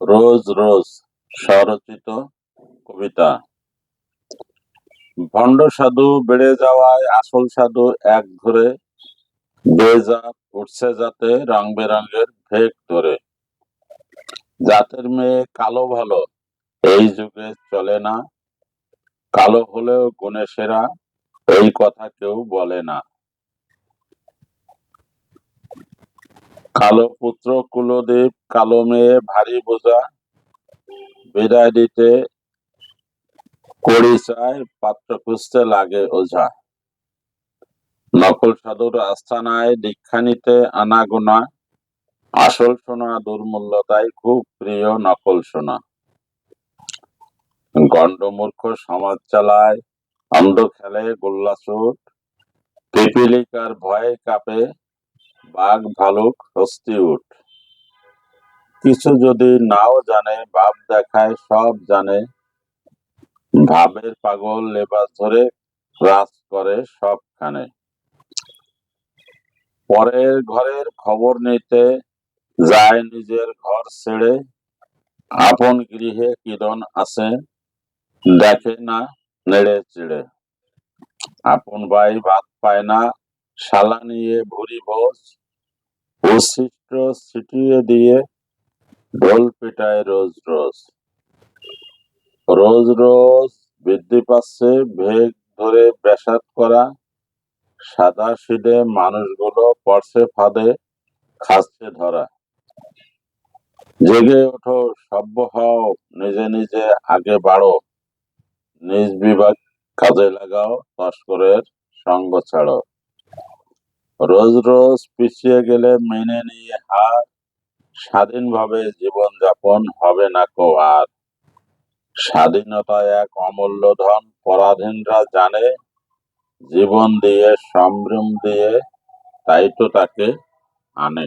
রোজ রোজ স্বরচিত কবিতা। ভণ্ড সাধু বেড়ে যাওয়ায় আসল সাধু এক ধরে বেজাত উঠছে যাতে রং বেরঙের ভেগ ধরে। জাতের মেয়ে কালো ভালো, এই যুগে চলে না। কালো হলেও গুণে সেরা, এই কথা কেউ বলে না। কালো পুত্র কুলদীপ কালো মেয়ে, ভারী বোঝা। বিদায় দিতে কড়ি পাত্র খুঁজতে লাগে ওঝা। নকল সাধুর আস্থানায় দীক্ষা নিতে আনাগোনা। আসল সোনা দুর্মূল্যতাই খুব প্রিয় নকল সোনা। গণ্ডমূর্খ সমাজ চালায়, অন্ধ খেলে গোল্লা চোট পিপিলিকার ভয়ে কাঁপে বাঘ ভালুক হস্তি উঠ। কিছু যদি নাও জানে, ভাব দেখায়, সব জানে। ভাবের পাগল লেবাস ধরে রাজ করে সবখানে। পরের ঘরের খবর নিতে যায় নিজের ঘর ছেড়ে। আপন গৃহে কিরণ আছে দেখে না নেড়ে চেড়ে। আপন ভাই ভাত পায় না, শালা নিয়ে ভুরি ভোজ। উচ্ছিষ্ট ছিটিয়ে দিয়ে ঢোল পেটায় রোজ রোজ। রোজ রোজ বৃদ্ধি পাচ্ছে ভেগ ধরে ব্যাসাত করা। সাদা সিধে মানুষগুলো পড়ছে ফাঁদে, খাচ্ছে ধরা। জেগে ওঠো, সভ্য হও, নিজে নিজে আগে বাড়ো। নিজ বিভাগ কাজে লাগাও, তস্করের সঙ্গ ছাড়ো। রোজ রোজ পিছিয়ে গেলে মেনে নিয়ে হার স্বাধীনভাবে জীবনযাপন হবে না কো আর। স্বাধীনতা এক অমূল্য ধন, পরাধীনরা জানে জীবন দিয়ে, সম্ভ্রম দিয়ে, তাই তো তাকে আনে।